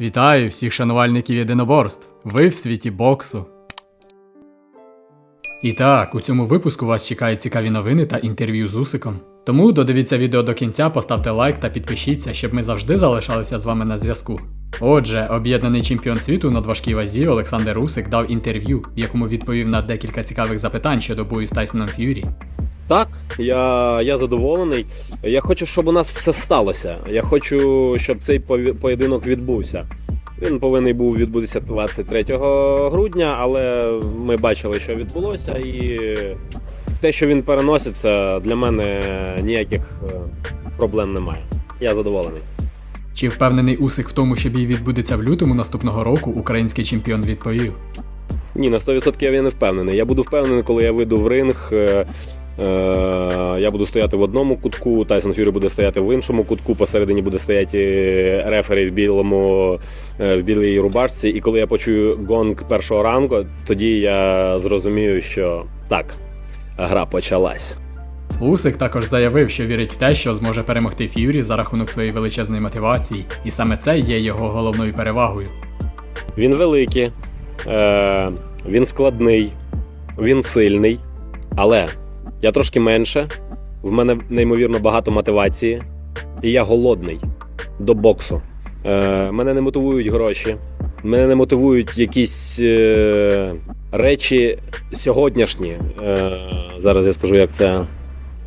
Вітаю всіх шанувальників єдиноборств. Ви в світі боксу. І так, у цьому випуску вас чекають цікаві новини та інтерв'ю з Усиком. Тому додивіться відео до кінця, поставте лайк та підпишіться, щоб ми завжди залишалися з вами на зв'язку. Отже, об'єднаний чемпіон світу на важкій вазі Олександр Усик дав інтерв'ю, в якому відповів на декілька цікавих запитань щодо бою з Тайсоном Ф'юрі. Так, я, я задоволений. Я хочу, щоб у нас все сталося. Я хочу, щоб цей поєдинок відбувся. Він повинен був відбутися 23 грудня, але ми бачили, що відбулося, і те, що він переноситься, для мене ніяких е, проблем немає. Я задоволений. Чи впевнений Усик в тому, що бій відбудеться в лютому наступного року, український чемпіон відповів. Ні, на 100% я не впевнений. Я буду впевнений, коли я вийду в ринг. Е, Я буду стояти в одному кутку, Тайсон Фюрі буде стояти в іншому кутку, посередині буде стояти рефері в білому е, в білій рубашці. І коли я почую гонг першого ранку, тоді я зрозумію, що так, гра почалась. Усик також заявив, що вірить в те, що зможе перемогти Ф'юрі за рахунок своєї величезної мотивації, і саме це є його головною перевагою. Він великий, е, він складний, він сильний, але я трошки менше. В мене неймовірно багато мотивації, і я голодний до боксу. Е, мене не мотивують гроші, мене не мотивують якісь е, речі сьогоднішні. Е, зараз я скажу, як це.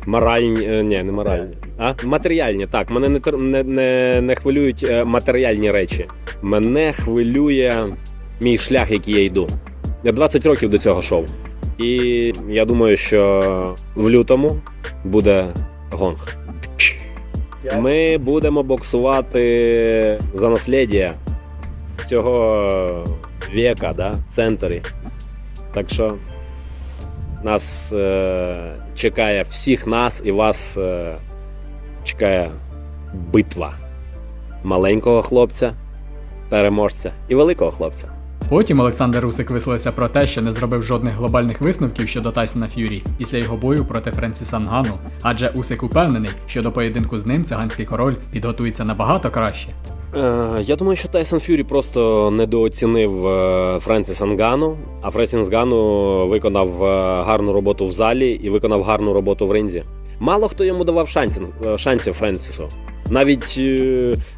Моральні, е, ні, не моральні. А? Матеріальні, так. Мене не, не, не, не хвилюють е, матеріальні речі. Мене хвилює мій шлях, який я йду. Я 20 років до цього шов. І я думаю, що в лютому буде гонг. Ми будемо боксувати за наслідя цього віка, да, центрі. Так що нас е, чекає всіх нас і вас е, чекає битва маленького хлопця, переможця і великого хлопця. Потім Олександр Усик висловився про те, що не зробив жодних глобальних висновків щодо Тайсона Ф'юрі після його бою проти Френсіса Нгану, адже Усик упевнений, що до поєдинку з ним циганський король підготується набагато краще. Е, я думаю, що Тайсон Фюрі просто недооцінив е, Френсіса Нгану, а Френсіс Нгану виконав е, гарну роботу в залі і виконав гарну роботу в ринзі. Мало хто йому давав шансів, е, шансів Френсісу. Навіть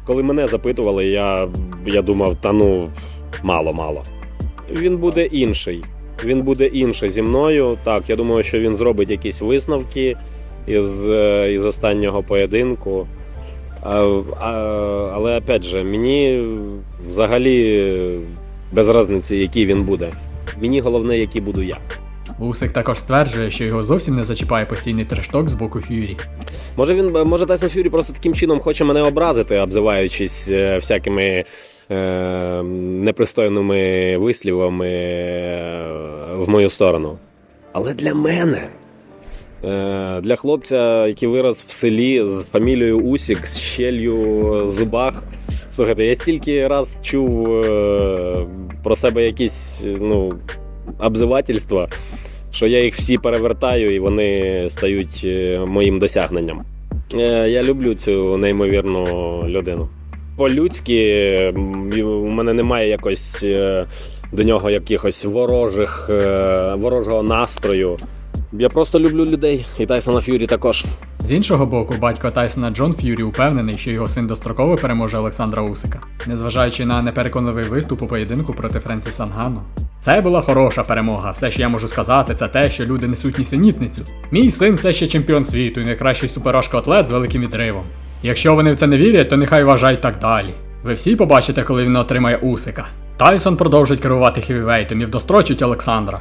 коли мене запитували, я, я думав, та ну мало-мало. Він буде інший. Він буде інший зі мною. Так, я думаю, що він зробить якісь висновки із, е, із останнього поєдинку. А, а, але опять же, мені взагалі без різниці, який він буде. Мені головне, який буду я. Усик також стверджує, що його зовсім не зачіпає постійний трешток з боку Ф'юрі. Може він може Тайсон Фюрі просто таким чином хоче мене образити, обзиваючись е, всякими непристойними вислівами е, в мою сторону. Але для мене, е, для хлопця, який вирос в селі з фамілією Усік, з щелью зубах. Слухайте, я стільки раз чув е, про себе якісь ну, обзивательства, що я їх всі перевертаю і вони стають моїм досягненням. Я люблю цю неймовірну людину. По-людськи у мене немає якось е, до нього якихось ворожих, е, ворожого настрою. Я просто люблю людей, і Тайсона Ф'юрі також. З іншого боку, батько Тайсона Джон Ф'юрі упевнений, що його син достроково переможе Олександра Усика, незважаючи на непереконливий виступ у поєдинку проти Френсіса Нгану. Це була хороша перемога. Все, що я можу сказати, це те, що люди несуть нісенітницю. Мій син все ще чемпіон світу і найкращий суперашко-атлет з великим відривом. Якщо вони в це не вірять, то нехай вважають так далі. Ви всі побачите, коли він отримає Усика. Тайсон продовжить керувати хевівейтом і вдострочить Олександра.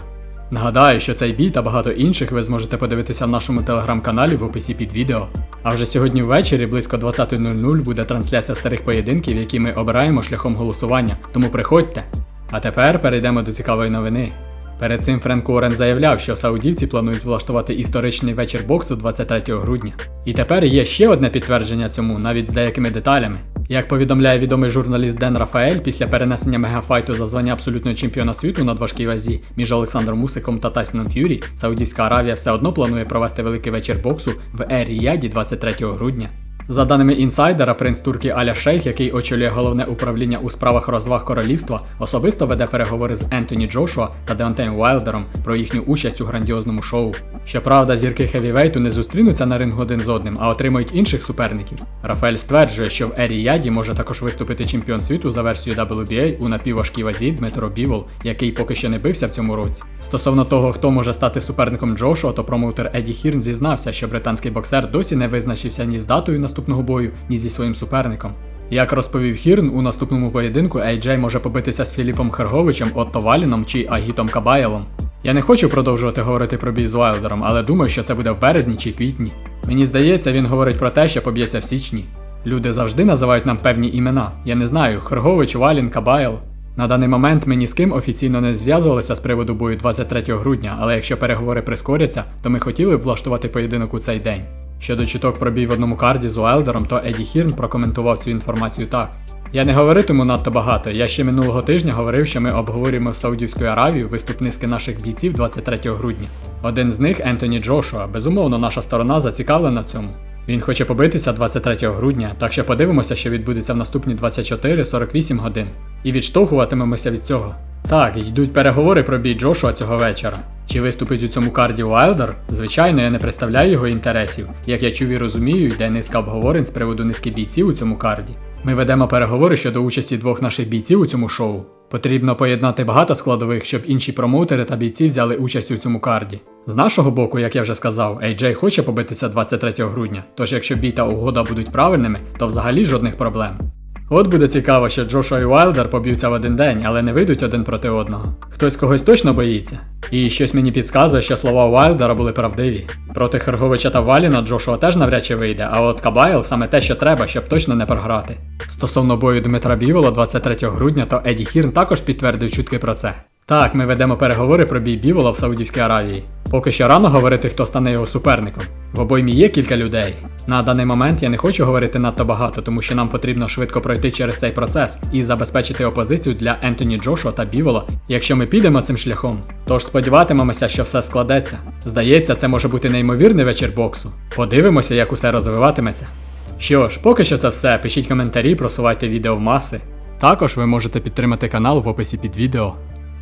Нагадаю, що цей бій та багато інших ви зможете подивитися в нашому телеграм-каналі в описі під відео. А вже сьогодні ввечері близько 20.00 буде трансляція старих поєдинків, які ми обираємо шляхом голосування, тому приходьте. А тепер перейдемо до цікавої новини. Перед цим Френк Уоррен заявляв, що саудівці планують влаштувати історичний вечір боксу 23 грудня. І тепер є ще одне підтвердження цьому, навіть з деякими деталями. Як повідомляє відомий журналіст Ден Рафаель, після перенесення мегафайту за звання абсолютного чемпіона світу на важкій вазі між Олександром Мусиком та Тайсоном Ф'юрі, Саудівська Аравія все одно планує провести великий вечір боксу в Ер-Ріяді 23 грудня. За даними інсайдера, принц Турки Аля Шейх, який очолює головне управління у справах розваг королівства, особисто веде переговори з Ентоні Джошуа та Деонтеєм Уайлдером про їхню участь у грандіозному шоу. Щоправда, зірки хевівейту не зустрінуться на рингу один з одним, а отримають інших суперників. Рафаель стверджує, що в Ері Яді може також виступити чемпіон світу за версією WBA у напівважкій вазі Дмитро Бівол, який поки що не бився в цьому році. Стосовно того, хто може стати суперником Джошуа, то промоутер Еді Хірн зізнався, що британський боксер досі не визначився ні з датою наступного бою, ні зі своїм суперником. Як розповів Хірн, у наступному поєдинку AJ може побитися з Філіпом Херговичем, Отто Валіном чи Агітом Кабаєлом. Я не хочу продовжувати говорити про бій з Уайлдером, але думаю, що це буде в березні чи квітні. Мені здається, він говорить про те, що поб'ється в січні. Люди завжди називають нам певні імена. Я не знаю, Хергович, Валін, Кабаєл. На даний момент ми ні з ким офіційно не зв'язувалися з приводу бою 23 грудня, але якщо переговори прискоряться, то ми хотіли б влаштувати поєдинок у цей день. Щодо чуток про бій в одному карді з Уайлдером, то Еді Хірн прокоментував цю інформацію так. Я не говоритиму надто багато. Я ще минулого тижня говорив, що ми обговорюємо в Саудівську Аравію виступ низки наших бійців 23 грудня. Один з них Ентоні Джошуа. Безумовно, наша сторона зацікавлена в цьому. Він хоче побитися 23 грудня, так що подивимося, що відбудеться в наступні 24-48 годин. І відштовхуватимемося від цього. Так, йдуть переговори про бій Джошуа цього вечора. Чи виступить у цьому карді Уайлдер? Звичайно, я не представляю його інтересів. Як я чув і розумію, йде низка обговорень з приводу низки бійців у цьому карді. Ми ведемо переговори щодо участі двох наших бійців у цьому шоу. Потрібно поєднати багато складових, щоб інші промоутери та бійці взяли участь у цьому карді. З нашого боку, як я вже сказав, AJ хоче побитися 23 грудня, тож якщо бій та угода будуть правильними, то взагалі жодних проблем. От буде цікаво, що Джошуа і Уайлдер поб'ються в один день, але не вийдуть один проти одного. Хтось когось точно боїться. І щось мені підказує, що слова Уайлдера були правдиві. Проти Херговича та Валіна Джошуа теж навряд чи вийде, а от Кабайл саме те, що треба, щоб точно не програти. Стосовно бою Дмитра Бівола 23 грудня, то Еді Хірн також підтвердив чутки про це. Так, ми ведемо переговори про бій Бівола в Саудівській Аравії. Поки що рано говорити, хто стане його суперником. В обоймі є кілька людей. На даний момент я не хочу говорити надто багато, тому що нам потрібно швидко пройти через цей процес і забезпечити опозицію для Ентоні Джошуа та Бівола, якщо ми підемо цим шляхом. Тож сподіватимемося, що все складеться. Здається, це може бути неймовірний вечір боксу. Подивимося, як усе розвиватиметься. Що ж, поки що це все. Пишіть коментарі, просувайте відео в маси. Також ви можете підтримати канал в описі під відео.